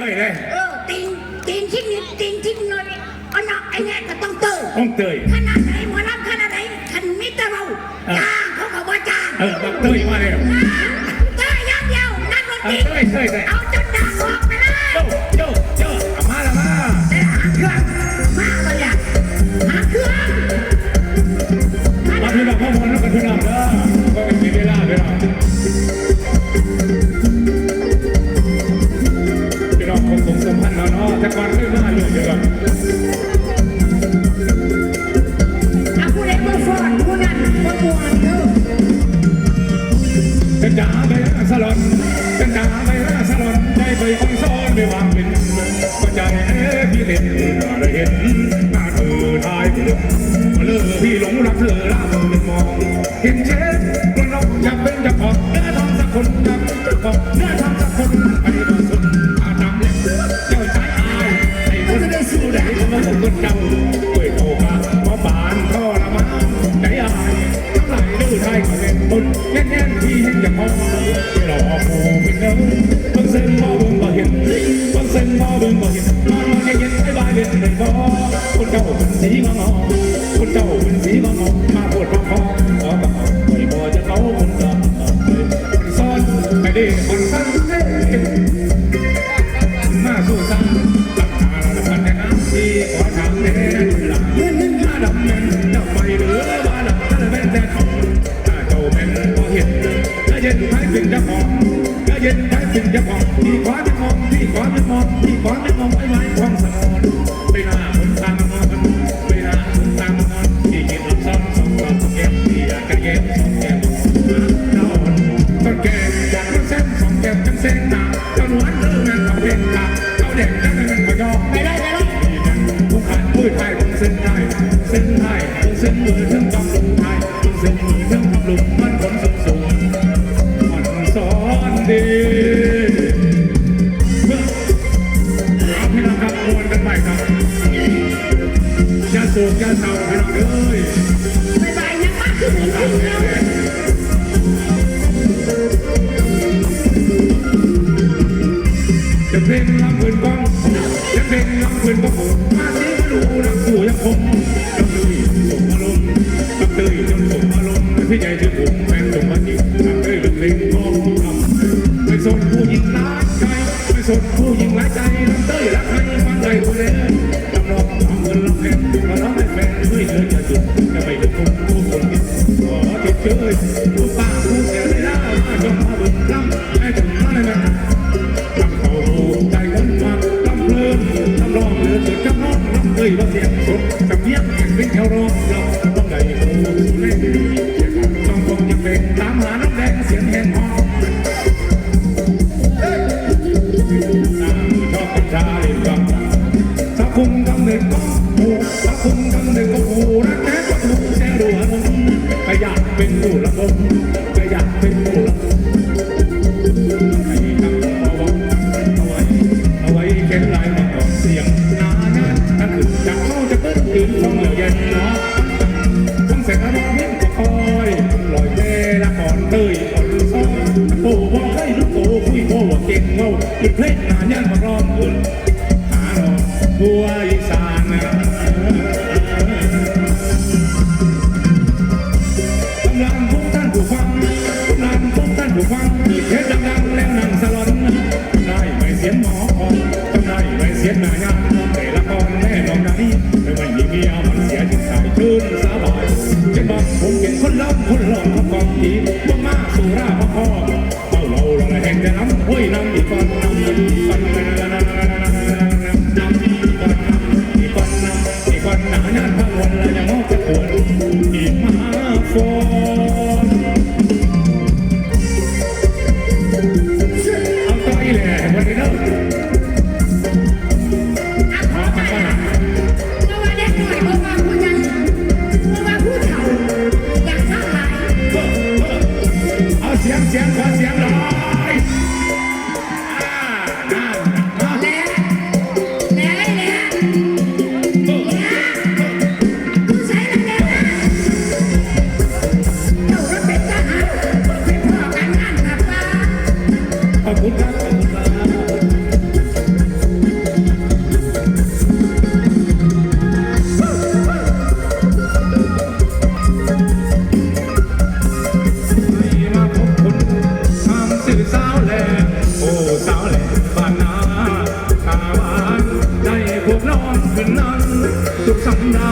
เน่อยเลยเออตีนตีนชิ้นนิดตีนชิ้นหน่อยเอาหนักไอ้แน่ก็ต้องเตยต้องเตยขนาดไหนหมรับขนาดไหนขันมิตรเราจ้างเขาก็ว่าจ้างเออเตยมาเร็วเตยย่างเดียวนักดนตรีเตยเตย Thank you. น้ำพุ่นลงความดี ทุกคำน้า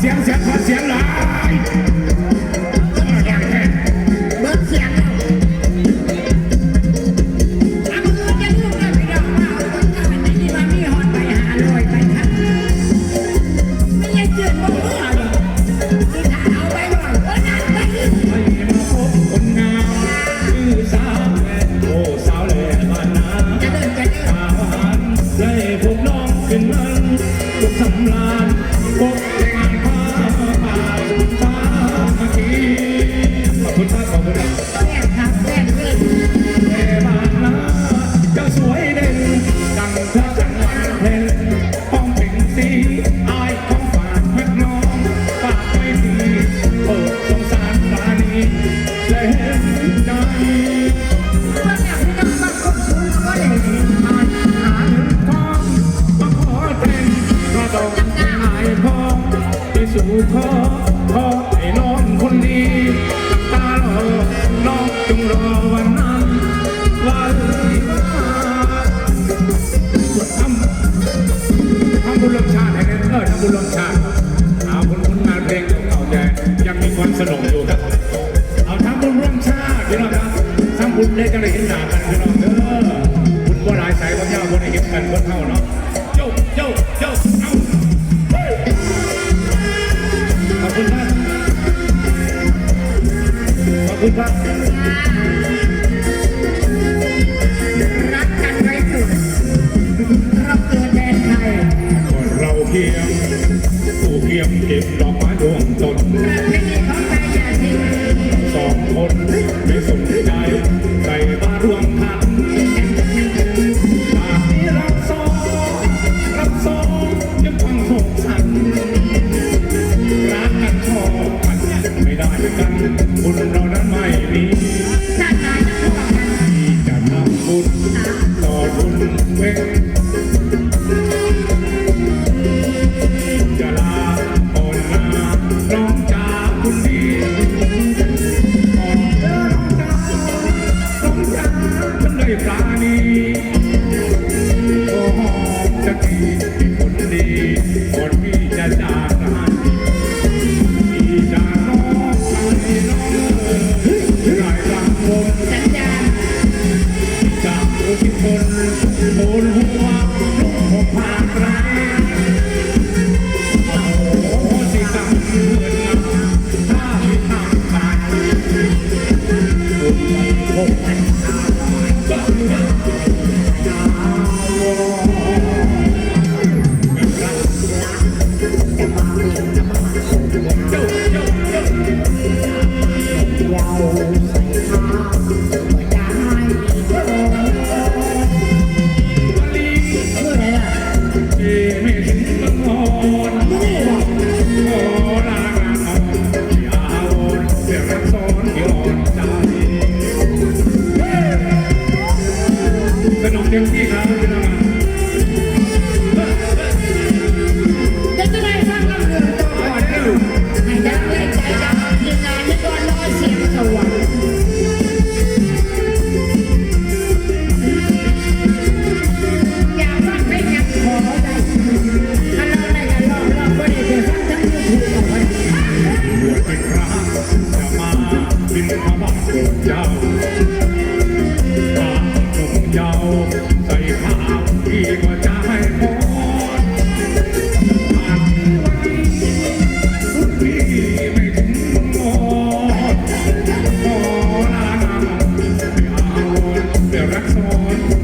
想想发想来。 บุญรวมชาติแห่งเออทำบุญรวมชาติเอาผลผนงานเพลงเก่าแก่ยังมีความสนุกอยู่ครับ เอาทำบุญร่วมชาติพี่น้องครับทำบุญได้กันด้เห็นหน้ากันพี่น้องเด้อบุญบ่หลายสายบ่ยาวบ่ได้เห็นกันบ่เท่าเนาะโยกโยกโยกเอาขอบคุณครับขอบคุณครับ เก็บดอกไม้ดวงตน ฉันได้ปราณีก็หอมจะดี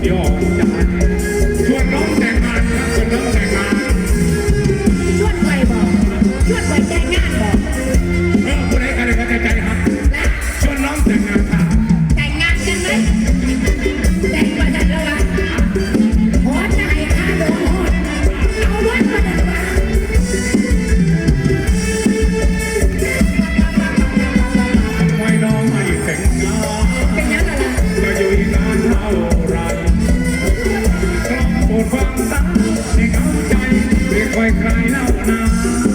the arm. ใครเล่านา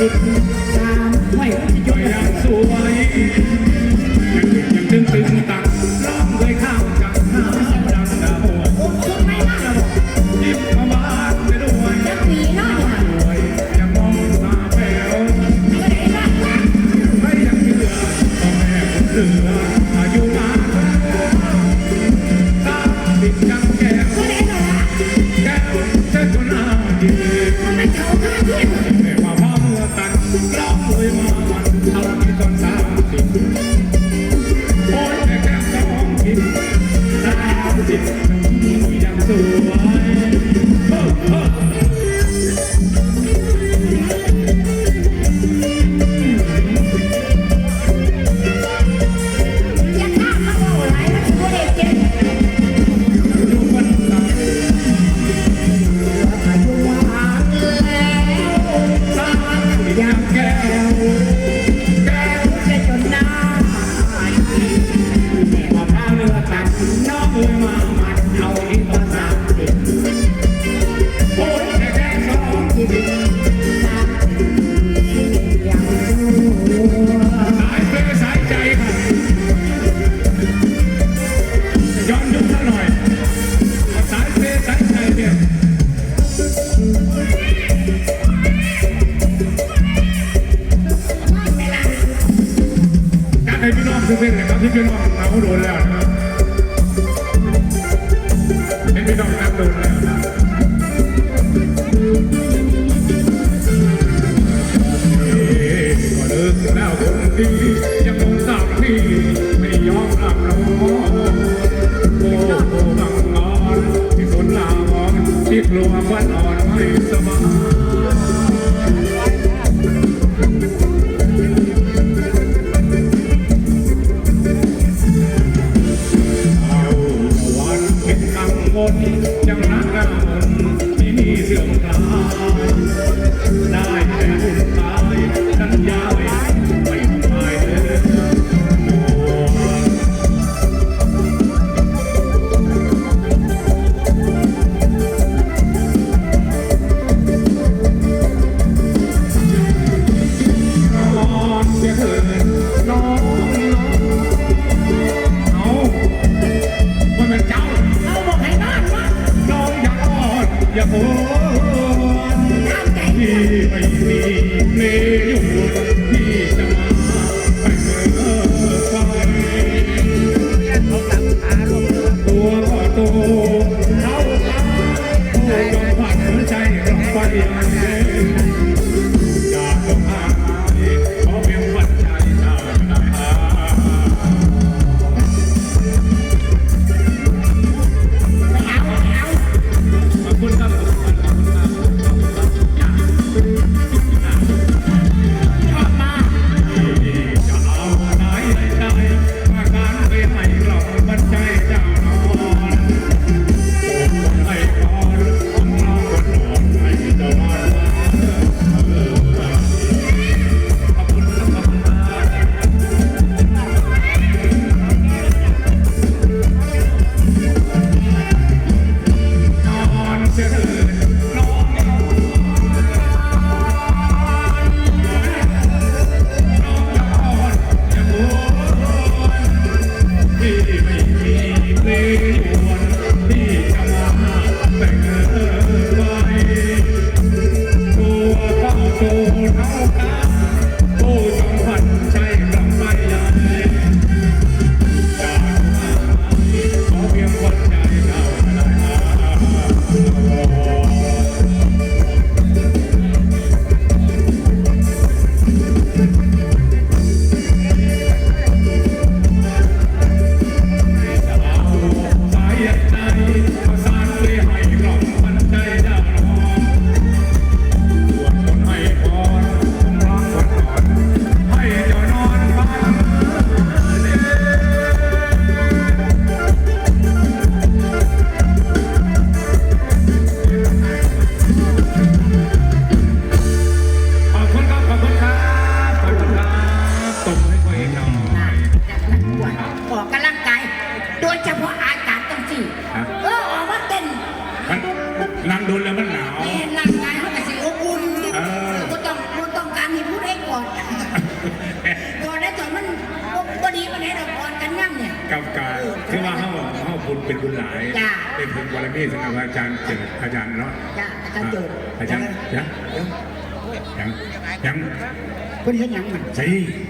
สา Yeah.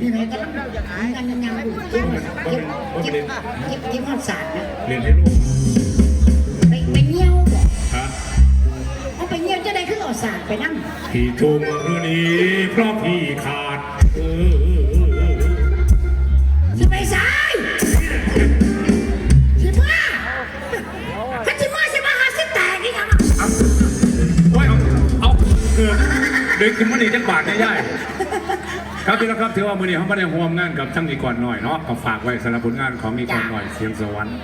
นี่ไหมก็ยังยังยังอยู่เก็บเก็บเก็บเก็บเก็บข้าวสารนะเรียนให้ลูกไปไปเงี้ยวบ่ฮะเอาไปเงี้ยวจะได้ขึ้นเอาสารไปนั่งพี่ทุ่มเรื่องนี้เพราะพี่ขาดเออสิไปซ้ายสิมาถ้าสิมาสิมาหาสิแตกอีกอะเอาเอาเดเด็กขึ้นมาหนีจังบาทได้ย่าย ครับพี่นะครับถือว่ามือนี้เขาไม่ได้ห่วมงานกับช่างอีกก่อนหน่อยเนาะก็ฝากไว้สำหรับผลงานของอีกก่อนหน่อยเสียงสวรรค์